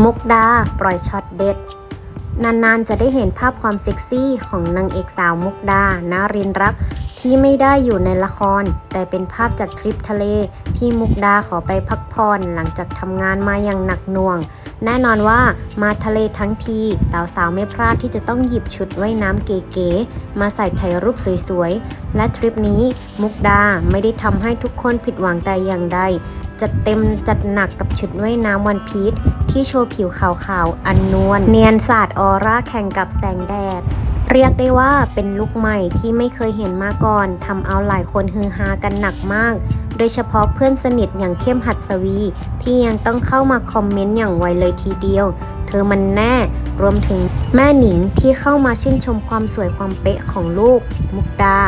มุกดา ปล่อยช็อตเด็ด นานๆ จะได้เห็นภาพความเซ็กซี่ของนางเอกสาวมุกดา นารินรัก ที่ไม่ได้อยู่ในละคร แต่เป็นภาพจากทริปทะเล ที่มุกดาขอไปพักผ่อนหลังจากทำงานมาอย่างหนักหน่วง แน่นอนว่ามาทะเลทั้งที สาวๆ ไม่พลาดที่จะต้องหยิบชุดว่ายน้ำเก๋ๆ มาใส่ถ่ายรูปสวยๆ และทริปนี้มุกดาไม่ได้ทำให้ทุกคนผิดหวังแต่อย่างใดจัดเต็มจัดหนักกับชุดว่ายน้ำวันพีช ที่โชว์ผิวขาวๆ อันนวลเนียนสาดออร่าแข่งกับแสงแดด เรียกได้ว่าเป็นลุคใหม่ที่ไม่เคยเห็นมาก่อนทำเอาหลายคนฮือฮากันหนักมาก โดยเฉพาะเพื่อนสนิทอย่างเข้มหัดสวี ที่ยังต้องเข้ามาคอมเมนต์อย่างไวเลยทีเดียว เธอมันแน่รวมถึงแม่หนิงที่เข้ามาชื่นชมความสวยความเป๊ะของลูกมุกดา